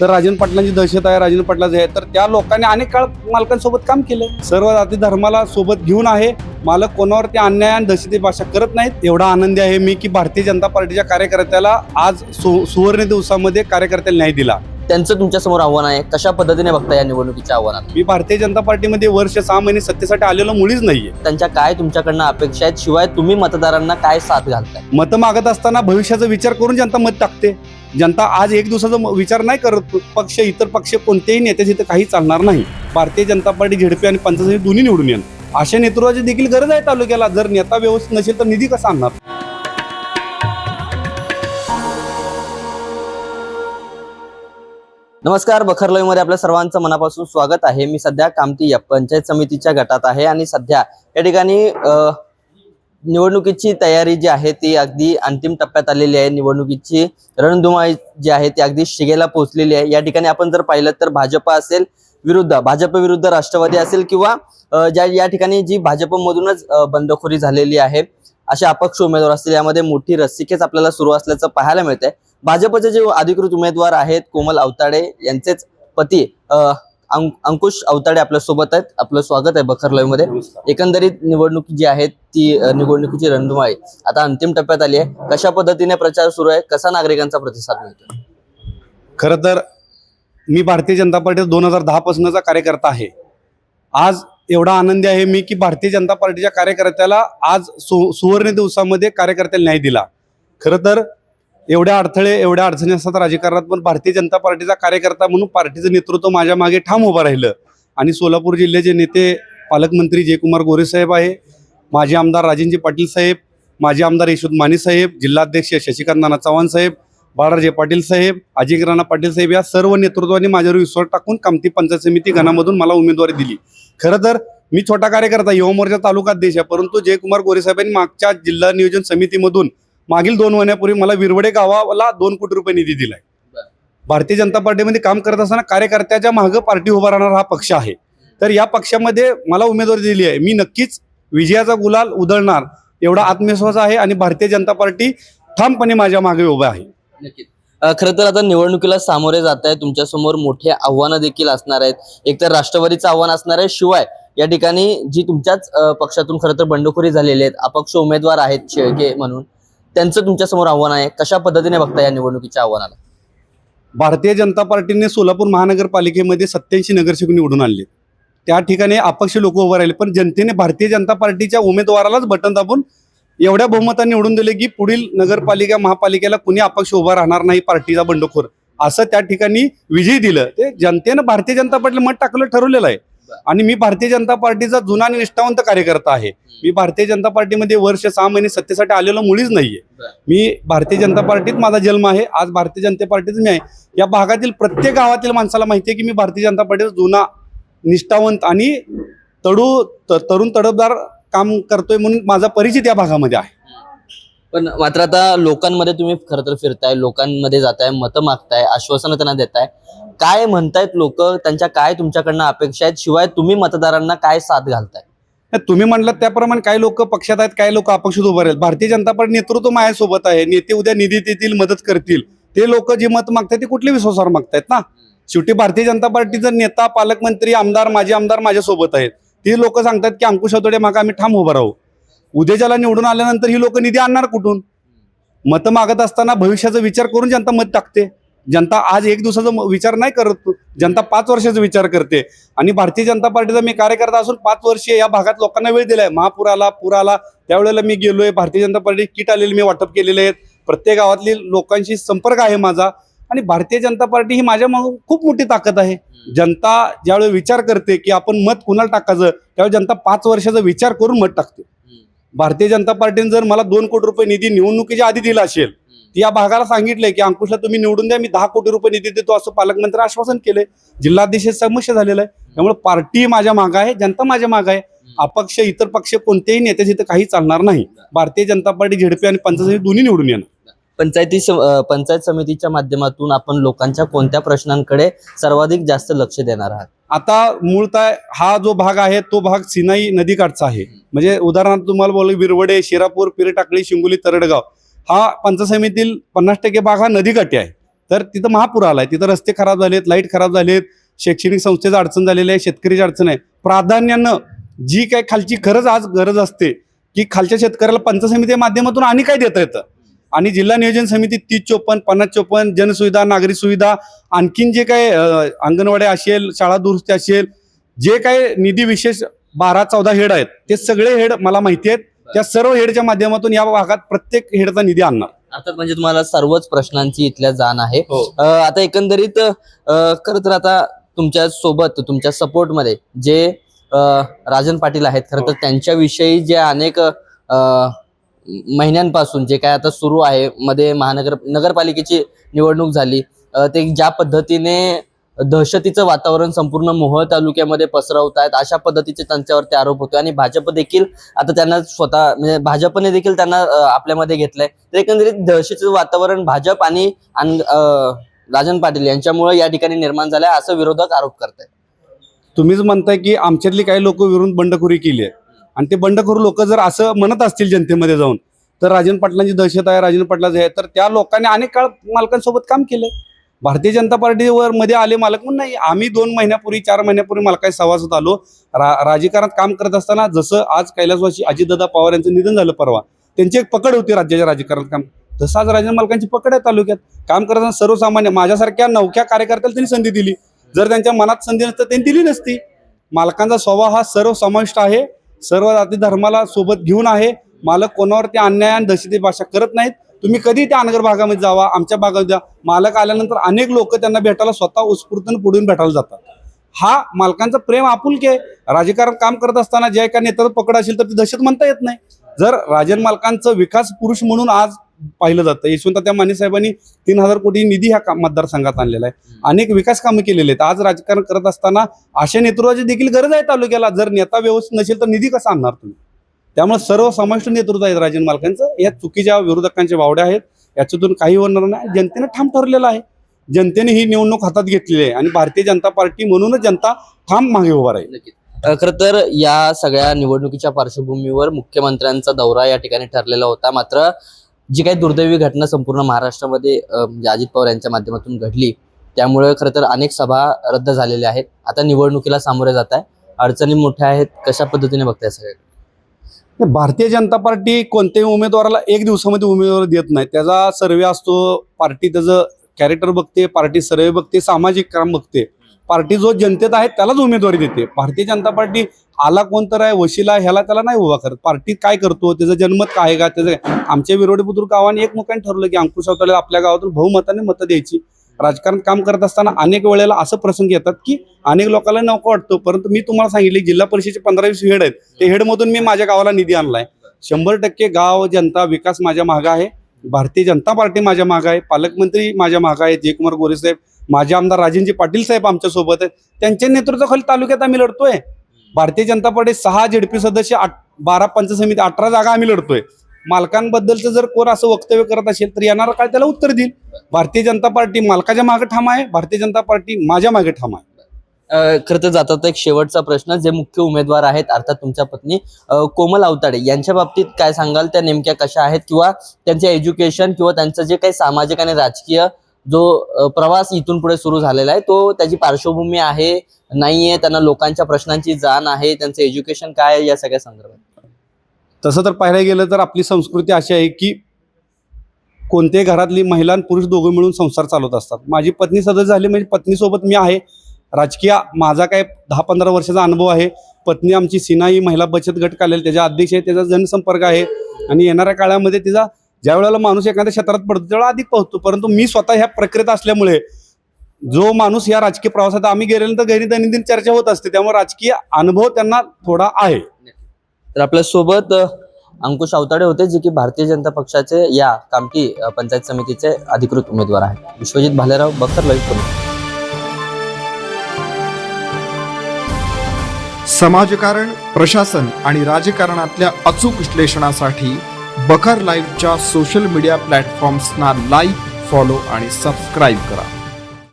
तर राजन पाटलांची दहशत आहे राजन पाटलाचं आहे. तर त्या लोकांनी अनेक काळ मालकांसोबत काम केलं. सर्व जाती धर्माला सोबत घेऊन आहे. मालक कोणावरती अन्याय आणि दहशती भाषा करत नाहीत. एवढा आनंदी आहे मी की भारतीय जनता पार्टीच्या कार्यकर्त्याला आज सु सुवर्ण दिवसामध्ये कार्यकर्त्याला न्याय दिला. त्यांचं तुमच्यासमोर आव्हान आहे. कशा पद्धतीने बघता या निवडणुकीच्या आव्हानात मी भारतीय जनता पार्टीमध्ये वर्ष सहा महिने सत्तेसाठी आलेलो मुळीच नाहीये. त्यांच्या काय तुमच्याकडनं अपेक्षा आहेत? शिवाय तुम्ही मतदारांना काय साथ घालताय? मतं मागत असताना भविष्याचा विचार करून जनता मत टाकते. जनता आज एक दिवसाचा विचार नाही करत. पक्ष इतर पक्ष कोणत्याही नेत्याचे इथं काही चालणार नाही. भारतीय जनता पार्टी झेडपी आणि पंचायत दोन्ही निवडून येणार. अशा नेतृत्वाची देखील गरज आहे तालुक्याला. जर नेता व्यवस्थित नसेल तर निधी कसा आणणार? नमस्कार. बखरलोईमध्ये आपल्या सर्वांचं मनापासून स्वागत आहे. मी सध्या कामती या पंचायत समितीच्या गटात आहे आणि सध्या या ठिकाणी निवडणुकीची तयारी जी आहे ती अगदी अंतिम टप्प्यात आलेली आहे. निवडणुकीची रणधुमाई जी आहे ती अगदी शिगेला पोहोचलेली आहे. या ठिकाणी आपण जर पाहिलं तर भाजप असेल विरुद्ध भाजप विरुद्ध राष्ट्रवादी असेल किंवा ज्या या ठिकाणी जी भाजपमधूनच बंडखोरी झालेली आहे असे अपक्ष उमेदवार असतील यामध्ये मोठी रस्सिकेच आपल्याला सुरू असल्याचं पाहायला मिळतंय. भाजपचे जे अधिकृत उमेदवार आहेत कोमल अवताडे यांचेच पती अंकुश अवताडे आपल्यासोबत आहेत. आपलं स्वागत आहे बखरमध्ये. एकंदरीत निवडणूक जी आहे ती निवडणुकीची रणधुमाळी. आता अंतिम टप्प्यात आली आहे. कशा पद्धतीने प्रचार सुरू आहे? कसा नागरिकांचा प्रतिसाद मिळतो खरं तर मी भारतीय जनता पार्टी दोन हजार दहा पासूनचा कार्यकर्ता आहे. आज एवढा आनंदी आहे मी की भारतीय जनता पार्टीच्या कार्यकर्त्याला आज सु सुवर्ण दिवसामध्ये कार्यकर्त्याला न्याय दिला. खरं तर एवढ्या अडथळे एवढ्या अडचणी असतात राजकारणात पण भारतीय जनता पार्टीचा कार्यकर्ता म्हणून पार्टीचं नेतृत्व माझ्या मागे ठाम उभं राहिलं. आणि सोलापूर जिल्ह्याचे नेते पालकमंत्री जयकुमार गोरे साहेब आहे माजी आमदार राजेंजी पाटील साहेब माजी आमदार यशवंत माने साहेब जिल्हाध्यक्ष शशिकांत नाना चव्हाण साहेब बाळाजे पाटील साहेब अजिंक्य राणा पाटील साहेब या सर्व नेतृत्वाने माझ्यावर विश्वास टाकून कामती पंचायत समिती गणामधून मला उमेदवारी दिली. खरं तर मी छोटा कार्यकर्ता युवा मोर्चा तालुका देश आहे परंतु जयकुमार गोरे साहेबांनी मागच्या जिल्हा नियोजन समितीमधून मागील दोन महिन्यापूर्वी मला विरवडे गावाला दोन कोटी रुपये निधी दिलाय. भारतीय जनता पार्टीमध्ये काम करत असताना कार्यकर्त्याच्या मागं पार्टी उभा राहणारा हा पक्ष आहे. तर या पक्षामध्ये मला उमेदवारी दिली आहे. मी नक्कीच विजयाचा गुलाल उधळणार एवढा आत्मविश्वास आहे आणि भारतीय जनता पार्टी ठामपणे माझ्या मागे उभा आहे. अ, खरं तर आता निवडणुकीला सामोरे जात आहे तुमच्यासमोर मोठे आव्हानं देखील असणार आहेत. एक तर राष्ट्रवादीचं आव्हान असणार आहे. शिवाय या ठिकाणी जी तुमच्याच पक्षातून खरं तर बंडखोरी झालेली आहेत. अपक्ष उमेदवार आहेत शेळके म्हणून. त्यांचं तुमच्यासमोर आव्हान आहे? कशा पद्धतीने बघता या निवडणुकीच्या आव्हानाला? भारतीय जनता पार्टीने सोलापूर महानगरपालिकेमध्ये सत्याऐंशी नगरसेवक निवडून आणले. त्या ठिकाणी अपक्ष लोक उभं राहिले पण जनतेने भारतीय जनता पार्टीच्या उमेदवारालाच बटन दाबून एवढ्या बहुमताने निवडून दिले की पुढील नगरपालिका महापालिकेला कुणी अपक्ष उभा राहणार नाही पार्टीचा बंडखोर. असं त्या ठिकाणी विजय दिलं. ते जनतेनं भारतीय जनता पार्टीला मत टाकलं ठरवलेलं आहे. आणि मी भारतीय जनता पार्टीचा जुना आणि निष्ठावंत कार्यकर्ता आहे. मी भारतीय जनता पार्टीमध्ये वर्ष सहा महिने सत्तेसाठी आलेलो मुळीच नाहीये. मी भारतीय जनता पार्टीत माझा जन्म आहे आज भारतीय जनता पार्टीत मी आहे. या भागातील प्रत्येक गावातील माणसाला माहिती आहे की मी भारतीय जनता पार्टीचा जुना निष्ठावंत आणि तडू तरुण तडफदार काम करतोय म्हणून माझा परिचित या भागामध्ये आहे. पण मात्र आता लोकांमध्ये तुम्ही खरं तर फिरताय लोकांमध्ये जाताय मतं मागताय आश्वासनं त्यांना देताय. काय म्हणतायत लोक? त्यांच्या काय तुमच्याकडनं अपेक्षा आहेत? शिवाय तुम्ही मतदारांना काय साथ घालताय? तुम्ही म्हणलात त्याप्रमाणे काही लोक पक्षात आहेत काही लोक अपक्षात उभे राहील भारतीय जनता पार्टी नेतृत्व माझ्यासोबत आहे. नेते उद्या निधी देतील मदत करतील. ते लोक जे मत मागतात ते कुठल्या विश्वासावर मागतायत ना? शेवटी भारतीय जनता पार्टीचा नेता पालकमंत्री आमदार माजी आमदार माझ्यासोबत आहेत. ते लोक सांगतात की अंकुश अतोडे मागे आम्ही ठाम उभं राहू. उद्या ज्याला निवडून आल्यानंतर ही लोक निधी आणणार कुठून? मतं मागत असताना भविष्याचा विचार करून जनता मत टाकते. जनता आज एक दिवसाचा विचार नाही करत. जनता पाच वर्षाचा विचार करते. आणि भारतीय जनता पार्टीचा मी कार्यकर्ता असून पाच वर्षे या भागात लोकांना वेळ दिलाय. महापूर आला पूर आला त्यावेळेला मी गेलोय. भारतीय जनता पार्टी किट आलेली मी वाटप केलेले आहेत. प्रत्येक गावातली लोकांशी संपर्क आहे माझा. आणि भारतीय जनता पार्टी ही माझ्या मागून खूप मोठी ताकद आहे. जनता ज्यावेळी विचार करते की आपण मत कुणाला टाकायचं त्यावेळी जनता पाच वर्षाचा विचार करून मत टाकते. भारतीय जनता पार्टीने जर मला दोन कोटी रुपये निधी निवडणुकीच्या आधी दिला असेल या भागाला सांगितलंय की अंकुशला तुम्ही निवडून द्या मी दहा कोटी रुपये निधी देतो असं पालकमंत्री आश्वासन केलंय. जिल्हाध्यक्ष समस्या झालेलं आहे. त्यामुळे पार्टी माझ्या मागं आहे जनता माझ्या मागं आहे. अपक्ष इतर पक्ष कोणत्याही नेत्याचे इथं काही चालणार नाही. भारतीय जनता पार्टी झेडपी आणि पंचायत दोन्ही निवडून येणार. पंचायती पंचायत समितीच्या माध्यमातून आपण लोकांच्या कोणत्या प्रश्नांकडे सर्वाधिक जास्त लक्ष देणार आहात? आता मूळतः हा जो भाग आहे तो भाग सिनाई नदीकाठचा आहे. म्हणजे उदाहरणार्थ तुम्हाला बोल विरवडे शिरापूर पिरटाकळी शिंगोली तरडगाव. हा पंचसमितील पन्नास टक्के भाग हा नदीकाठी आहे. तर तिथं महापूर आला आहे तिथं रस्ते खराब झालेत लाइट खराब झालेत शैक्षणिक संस्थेचं अडचण झालेली आहे शेतकरीची अडचण आहे. प्राधान्यानं जी काय खालची खरंच आज गरज असते की खालच्या शेतकऱ्याला पंचसमितीच्या माध्यमातून आणि काय देता येतं? आणि जिल्हा नियोजन समिती तीस चोपन्न पन्नास चोपन्न जनसुविधा नागरी सुविधा आणखीन जे काय अंगणवाडी अंगणवाड्या असेल शाळा दुरुस्ती असेल जे काय निधी विशेष बारा चौदा हेड आहेत ते सगळे हेड मला माहिती आहेत. त्या सर्व हेडच्या माध्यमातून या भागात प्रत्येक हेडचा निधी आणणार अर्थात म्हणजे तुम्हाला सर्वच प्रश्नांची इथल्या जाण आहे हो. आता एकंदरीत खर तर आता तुमच्यासोबत तुमच्या सपोर्टमध्ये जे राजन पाटील आहेत खरं तर हो. त्यांच्याविषयी जे अनेक महिन्यांपासून जे काय आता सुरू आहे मध्ये महानगर नगरपालिकेची निवडणूक झाली ते ज्या पद्धतीने दहशतीचं वातावरण संपूर्ण मोहोळ तालुक्यामध्ये पसरवत आहेत अशा पद्धतीचे त्यांच्यावरती आरोप होतो आणि भाजप देखील आता त्यांना स्वतः म्हणजे भाजपने देखील त्यांना आपल्यामध्ये घेतलंय. तर एकंदरीत दहशतीचं वातावरण भाजप आणि राजन पाटील यांच्यामुळे या ठिकाणी निर्माण झालंय असं विरोधक आरोप करत तुम्हीच म्हणताय की आमच्यातली काही लोक विरून बंडखोरी केली आहे. आणि ते बंडखोर लोक जर असं म्हणत असतील जनतेमध्ये जाऊन तर राजन पाटलांची दहशत आहे राजन पाटलाच आहे तर त्या लोकांनी अनेक काळ मालकांसोबत काम केलंय. भारतीय जनता पार्टीवर मध्ये आले मालक म्हणून नाही. आम्ही दोन महिन्यापूर्वी चार महिन्यापूर्वी मालकाच्या सभासद आलो. रा राजकारणात काम करत असताना जसं आज कैलासवासी अजितदादा पवार यांचं निधन झालं परवा त्यांची एक पकड होती राज्याच्या राजकारणात काम. तसं आज राजन मालकांची पकड आहे तालुक्यात. काम करत असताना सर्वसामान्य माझ्यासारख्या नवख्या कार्यकर्त्याला त्यांनी संधी दिली. जर त्यांच्या मनात संधी नसतं त्यांनी दिली नसती. मालकांचा स्वभाव हा सर्व समाविष्ट आहे. सर्व जाती धर्माला सोबत घेऊन आहे. मालक कोणावरती अन्याय आणि दहशती भाषा करत नाहीत. तुम्ही कधी त्या अनगर भागामध्ये जावा आमच्या भागात जा. मालक आल्यानंतर अनेक लोक त्यांना भेटायला स्वतः उत्स्फूर्तपणे पुढून भेटायला जातात. हा मालकांचं प्रेम आपुलकी आहे. राजकारण काम करत असताना जे एका नेत्याचं पकड असेल तर ती दहशत म्हणता येत नाही. जर राजन मालकांचं विकास पुरुष म्हणून आज पाहिलं जातं यशवंत त्या माने साहेबांनी तीन हजार कोटी निधी ह्या काम- मतदारसंघात आणलेला आहे. अनेक विकास कामं केलेले आहेत. आज राजकारण करत असताना अशा नेतृत्वाची देखील गरज आहे तालुक्याला. जर नेता व्यवस्थित नसेल तर निधी कसा आणणार तुम्ही? त्यामुळे सर्व समाविष्ट नेतृत्व आहे राजन मालकांचं. या चुकीच्या विरोधकांच्या वावडे आहेत. याच्यातून काही होणार नाही. जनतेने ठाम ठरलेलं आहे. जनतेने ही निवडणूक हातात घेतलेली आहे. आणि भारतीय जनता पार्टी म्हणूनच जनता ठाम मागे उभा राहील. अ, खरं तर या सगळ्या निवडणुकीच्या पार्श्वभूमीवर मुख्यमंत्र्यांचा दौरा या ठिकाणी ठरलेला होता. मात्र जी काही दुर्दैवी घटना संपूर्ण महाराष्ट्रामध्ये म्हणजे अजित पवार यांच्या माध्यमातून घडली त्यामुळे खरं तर अनेक सभा रद्द झालेल्या आहेत. आता निवडणुकीला सामोरे जात आहे अडचणी मोठ्या आहेत. कशा पद्धतीने बघताय सगळे भारतीय जनता पार्टी कोणत्याही उमेदवाराला एक दिवसामध्ये उमेदवार देत नाही. त्याचा सर्वे असतो पार्टी त्याचं कॅरेक्टर बघते पार्टी सर्वे बघते सामाजिक काम बघते. पार्टी जो जनतेत आहे त्यालाच उमेदवारी देते. भारतीय जनता पार्टी आला कोणतर आहे वशिला आहे, ह्याला त्याला नाही उभा करत. पार्टी काय करतो त्याचं जनमत काय आहे का त्याचं आमच्या विरोधी बुद्रुक गावाने एक मुखाने ठरवलं की अंकुश अवतळे आपल्या गावातून बहुमताने मतं द्यायची. राजकारण काम करत असताना अनेक वेळेला असं प्रसंग येतात की अनेक लोकांना नको वाटतो. परंतु मी तुम्हाला सांगितले जिल्हा परिषदेचे पंधरा वीस हेड आहेत. ते हेडमधून मी माझ्या गावाला निधी आणलाय. शंभर टक्के गाव जनता विकास माझ्या मागं आहे. भारतीय जनता पार्टी माझ्या मागं आहे. पालकमंत्री माझ्या मागं आहे. जयकुमार गोरे साहेब माझे आमदार राजेंद्र पाटील साहेब आमच्यासोबत आहेत. त्यांच्या नेतृत्वाखाली तालुक्यात आम्ही लढतोय. भारतीय जनता पार्टी सहा जेडपी सदस्य आठ बारा पंच समिती अठरा जागा आम्ही लढतोय. मालकांबद्दलचं जर कोण असं वक्तव्य करत असेल तर येणारा काळ त्याला उत्तर देईल. भारतीय जनता पार्टी मालकाच्या मागे ठाम आहे भारतीय जनता पार्टी माझ्या मागे ठाम आहे. खरं तर जातात एक शेवटचा प्रश्न जे मुख्य उमेदवार आहेत अर्थात तुमच्या पत्नी कोमल अवताडे यांच्या बाबतीत काय सांगाल? त्या नेमक्या कशा आहेत? किंवा त्यांचे एज्युकेशन किंवा त्यांचं जे काही सामाजिक आणि राजकीय जो प्रवास इथून पुढे सुरू झालेला आहे तो त्याची पार्श्वभूमी आहे नाहीये त्यांना लोकांच्या प्रश्नांची जाण आहे त्यांचं एज्युकेशन काय आहे या सगळ्या संदर्भात? तसं तर पाहायला गेलं तर आपली संस्कृती अशी आहे की कोणत्याही घरातली महिला आणि पुरुष दोघं मिळून संसार चालवत असतात. माझी पत्नी सदस्य झाली म्हणजे पत्नीसोबत मी आहे. राजकीय माझा काय दहा पंधरा वर्षाचा अनुभव आहे. पत्नी आमची सिनाई महिला बचत गट काढलेला त्याच्या अध्यक्ष आहे त्याचा जनसंपर्क आहे. आणि येणाऱ्या काळामध्ये तिचा ज्या वेळेला माणूस एखाद्या क्षेत्रात पडतो त्यावेळेला अधिक पोहोचतो परंतु मी स्वतः ह्या प्रक्रियेत असल्यामुळे जो माणूस या राजकीय प्रवासात आम्ही गेल्यानंतर घरी दैनंदिन चर्चा होत असते. त्यामुळे राजकीय अनुभव त्यांना थोडा आहे. तर आपल्यासोबत अंकुश अवताडे होते जे की भारतीय जनता पक्षाचे या कामठी पंचायत समितीचे अधिकृत उमेदवार आहेत. विश्वजित भालेराव बखर ललित पुणे समाजकारण प्रशासन आणि राजकारणातल्या अचूक विश्लेषणासाठी बखर लाईव्हच्या सोशल मीडिया प्लॅटफॉर्म्सना लाईक फॉलो आणि सबस्क्राईब करा.